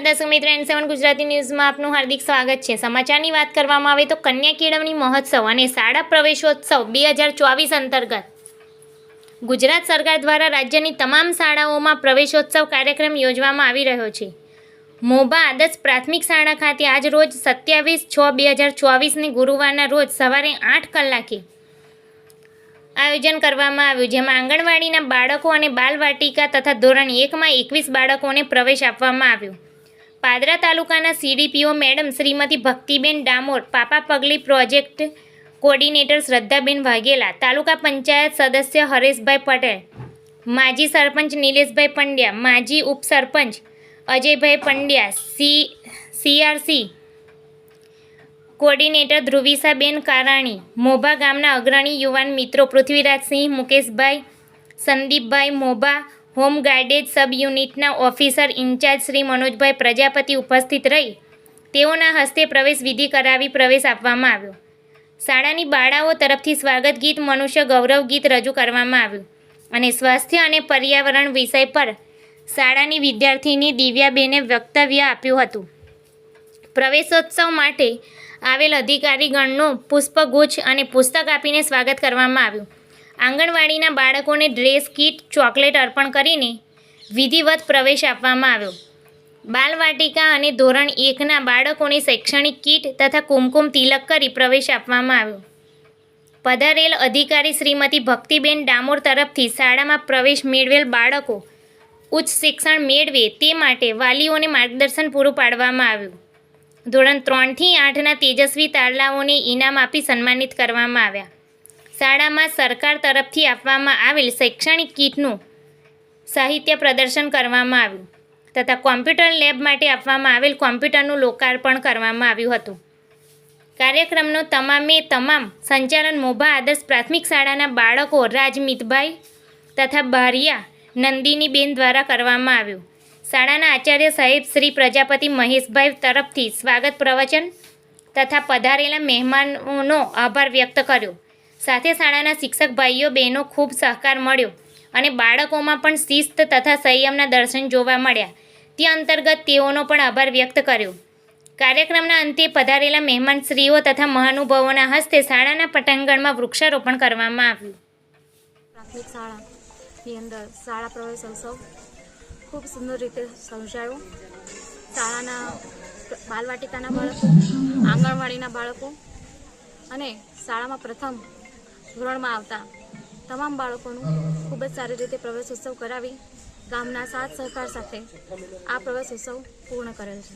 નમસ્કાર દર્શક મિત્રો એન સેવન ગુજરાતી ન્યૂઝમાં આપનું હાર્દિક સ્વાગત છે. સમાચારની વાત કરવામાં આવે તો કન્યા કેળવણી મહોત્સવ અને શાળા પ્રવેશોત્સવ બે હજાર ચોવીસ અંતર્ગત. ગુજરાત સરકાર દ્વારા રાજ્યની તમામ શાળાઓમાં પ્રવેશોત્સવ કાર્યક્રમ યોજવામાં આવી રહ્યો છે. મોબા આદર્શ પ્રાથમિક શાળા ખાતે આજ રોજ સત્યાવીસ છ બે હજાર ચોવીસની ગુરુવારના રોજ સવારે આઠ કલાકે આયોજન કરવામાં આવ્યું, જેમાં આંગણવાડીના બાળકો અને બાલવાટિકા તથા ધોરણ એકમાં એકવીસ બાળકોને પ્રવેશ આપવામાં આવ્યો. પાદરા તાલુકાના CDPO madam Shrimati Bhaktiben Damor, Papa Pagli project coordinator Shraddhaben Vaghela, taluka panchayat સદસ્ય હરેશભાઈ પટેલ, માજી સરપંચ નિલેશભાઈ પંડ્યા, માજી ઉપસરપંચ Ajaybhai Pandya, C CRC coordinator Dhruvisaben Karani, Mobha ગામના અગ્રણી યુવાન મિત્રો Prithvirajsinh Mukeshbhai, Sandipbhai Mobha home guards sub યુનિટના ઓફિસર ઇન્ચાર્જ શ્રી મનોજભાઈ પ્રજાપતિ ઉપસ્થિત રહી. તેઓના હસ્તે પ્રવેશ વિધિ કરાવી પ્રવેશ આપવામાં આવ્યો. શાળાની બાળાઓ તરફથી સ્વાગત ગીત, મનુષ્ય ગૌરવ ગીત રજૂ કરવામાં આવ્યું અને સ્વાસ્થ્ય અને પર્યાવરણ વિષય પર શાળાની વિદ્યાર્થીની દિવ્યાબેને વક્તવ્ય આપ્યું હતું. પ્રવેશોત્સવ માટે આવેલ અધિકારીગણનું પુષ્પગુચ્છ અને પુસ્તક આપીને સ્વાગત કરવામાં આવ્યું. આંગણવાડીના બાળકોને ડ્રેસ કીટ, ચોકલેટ અર્પણ કરીને વિધિવત પ્રવેશ આપવામાં આવ્યો. બાલવાટિકા અને ધોરણ એકના બાળકોને શૈક્ષણિક કીટ તથા કુમકુમ તિલક કરી પ્રવેશ આપવામાં આવ્યો. પધારેલ અધિકારી શ્રીમતી ભક્તિબેન ડામોર તરફથી શાળામાં પ્રવેશ મેળવેલ બાળકો ઉચ્ચ શિક્ષણ મેળવે તે માટે વાલીઓને માર્ગદર્શન પૂરું પાડવામાં આવ્યું. ધોરણ ત્રણથી આઠના તેજસ્વી તારલાઓને ઇનામ આપી સન્માનિત કરવામાં આવ્યા. શાળામાં સરકાર તરફથી આપવામાં આવેલ શૈક્ષણિક કીટનું સાહિત્ય પ્રદર્શન કરવામાં આવ્યું તથા કોમ્પ્યુટર લેબ માટે આપવામાં આવેલ કોમ્પ્યુટરનું લોકાર્પણ કરવામાં આવ્યું હતું. કાર્યક્રમનો તમામે તમામ સંચાલન મોભા આદર્શ પ્રાથમિક શાળાના બાળકો રાજમિતભાઈ તથા બારિયા નંદિનીબેન દ્વારા કરવામાં આવ્યું. શાળાના આચાર્ય સાહેબ શ્રી પ્રજાપતિ મહેશભાઈ તરફથી સ્વાગત પ્રવચન તથા પધારેલા મહેમાનોનો આભાર વ્યક્ત કર્યો. સાથે શાળાના શિક્ષક ભાઈઓ, બહેનો ખૂબ સહકાર મળ્યો અને બાળકોમાં પણ શિસ્ત તથા સંયમના દર્શન જોવા મળ્યા. તે અંતર્ગત તેઓનો પણ આભાર વ્યક્ત કર્યો. કાર્યક્રમના અંતે પધારેલા મહેમાનશ્રીઓ તથા મહાનુભાવોના હસ્તે શાળાના પટાંગણમાં વૃક્ષારોપણ કરવામાં આવ્યું. પ્રાથમિક શાળાની અંદર શાળા પ્રવેશોત્સવ ખૂબ સુંદર રીતે સમજાયો. શાળાના બાલવાટિકાના બાળકો, આંગણવાડીના બાળકો અને શાળામાં પ્રથમ ધોરણમાં આવતા તમામ બાળકોનું ખૂબ જ સારી રીતે પ્રવેશ ઉત્સવ કરાવી ગામના સાથ સહકાર સાથે આ પ્રવેશ ઉત્સવ પૂર્ણ કરેલ છે.